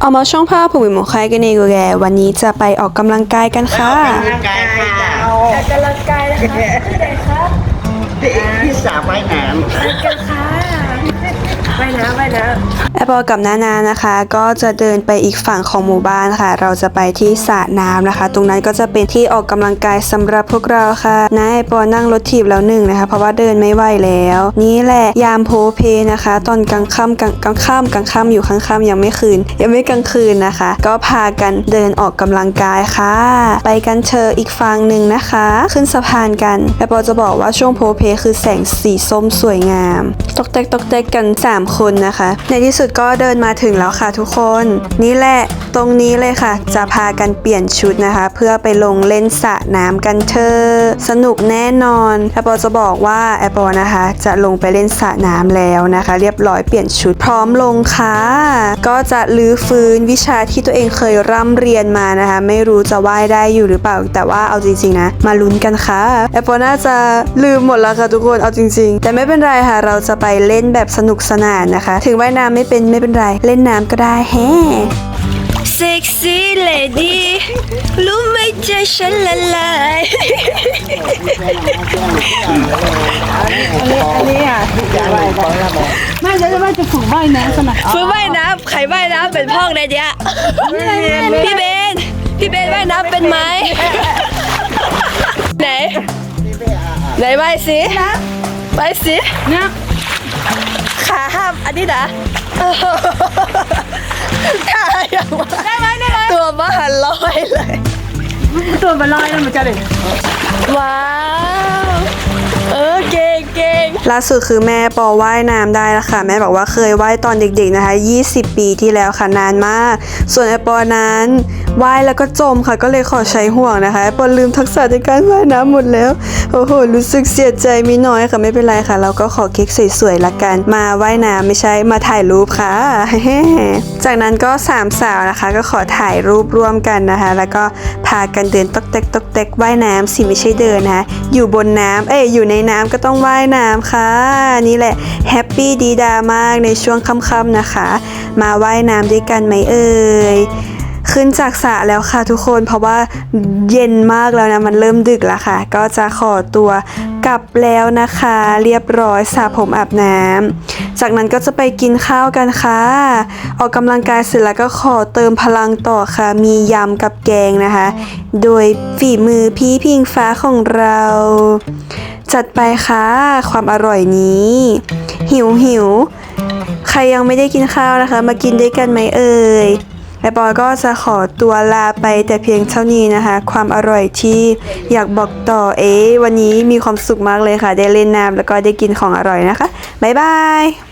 เอามาช่องภาพผู้วิมงคายกันเองแกวันนี้จะไปออกกำลังกายกันค่ะออกกำลังกายค่ะออกกำลังกายนะคะที่ไหนครับที่ที่สระว่ายน้กันค่ะไปนะไปนะ แอปเปิลกับนานานะคะ ก็จะเดินไปอีกฝั่งของหมู่บ้านค่ะ เราจะไปที่สระน้ำนะคะ ตรงนั้นก็จะเป็นที่ออกกำลังกายสำหรับพวกเราค่ะนายแอปเปิลนั่งรถถีบแล้วหนึ่งนะคะ เพราะว่าเดินไม่ไหวแล้ว นี่แหละยามโพเพนะคะ ตอนกลางค่ำกลางกลางค่ำกลางค่ำอยู่ข้างค่ำยังไม่คืน ยังไม่กลางคืนนะคะ ก็พากันเดินออกกำลังกายค่ะ ไปกันเชออีกฝั่งหนึ่งนะคะ ขึ้นสะพานกันแอปเปิลจะบอกว่าช่วงโพเพคือแสงสีส้มสวยงาม ตกแตกตกแตกกัน 3 คนนะคะ ในที่สุดก็เดินมาถึงแล้วค่ะทุกคน นี่แหละตรงนี้เลยค่ะ จะพากันเปลี่ยนชุดนะคะ เพื่อไปลงเล่นสระน้ำกันเธอะสนุกแน่นอนแอปเปิลจะบอกว่าแอปเปิลนะคะ จะลงไปเล่นสระน้ำแล้วนะคะ เรียบร้อยเปลี่ยนชุดพร้อมลงค่ะก็จะลื้อฟื้นวิชาที่ตัวเองเคยร่ำเรียนมานะคะ ไม่รู้จะว่ายได้อยู่หรือเปล่า แต่ว่าเอาจริงๆนะมาลุ้นกันค่ะแอปเปิลน่าจะลืมหมดแล้วค่ะทุกคนเอาจริง ๆ แต่ไม่เป็นไรค่ะ เราจะไปเล่นแบบสนุกสนานนะคะ ถึงว่ายน้ำไม่เป็นไม่เป็นไร เล่นน้ำก็ได้แฮเซ็กซี่เลดี้รู้ไหมใจฉันละลายไม่จะจะไม่จะฝึกว่ายน้ำสนับฟื้นว่ายน้ำใครว่ายน้ำเป็นพ่องในเดียพี่เบน พี่เบนว่ายน้ำเป็นไหมไหน ไหนว่ายสิว่ายสิเนี่ย ขาห้ามอันนี้นะขาอย่างว่าได้ไหมได้ไหมตัวมหันลอยเลย ตัวมันลอยแล้วมันจะเลยว้าว เออเก่งเก่งล่าสุดคือแม่ปอว่ายน้ำได้แล้วค่ะ แม่บอกว่าเคยว่ายตอนเด็กๆนะคะ 20 ปีที่แล้วค่ะนานมาก ส่วนไอปอนั้นว่ายแล้วก็จมค่ะก็เลยขอใช้ห่วงนะคะไอปอลืมทักษะในการว่ายน้ำหมดแล้ว โอ้โห รู้สึกเสียใจมีน้อยค่ะไม่เป็นไรค่ะ เราก็ขอเค้กสวยๆละกัน มาว่ายน้ำไม่ใช่มาถ่ายรูปค่ะ จากนั้นก็สามสาวนะคะ ก็ขอถ่ายรูปร่วมกันนะคะ แล้วก็พากันเดินตกแตกตกแตกว่ายน้ำสิไม่ใช่เดินนะคะอยู่บนน้ำเอ้ยอยู่ในน้ำก็ต้องว่ายน้ำค่ะ นี่แหละแฮปปี้ดีดามากในช่วงค่ำๆนะคะ มาว่ายน้ำด้วยกันไหมเอ่ย ขึ้นจากสระแล้วค่ะทุกคนเพราะว่าเย็นมากแล้วนะมันเริ่มดึกแล้วค่ะ ก็จะขอตัวกลับแล้วนะคะ เรียบร้อยสระผมอาบน้ำจากนั้นก็จะไปกินข้าวกันค่ะ ออกกำลังกายเสร็จแล้วก็ขอเติมพลังต่อค่ะ มียำกับแกงนะคะ โดยฝีมือพี่พิงฟ้าของเรา จัดไปค่ะ ความอร่อยนี้ หิวหิวใครยังไม่ได้กินข้าวนะคะ มากินด้วยกันไหมเอ่ย ไอปอยก็จะขอตัวลาไปแต่เพียงเท่านี้นะคะ ความอร่อยที่อยากบอกต่อเอ๊วันนี้มีความสุขมากเลยค่ะ ได้เล่นน้ำแล้วก็ได้กินของอร่อยนะคะ บ๊ายบาย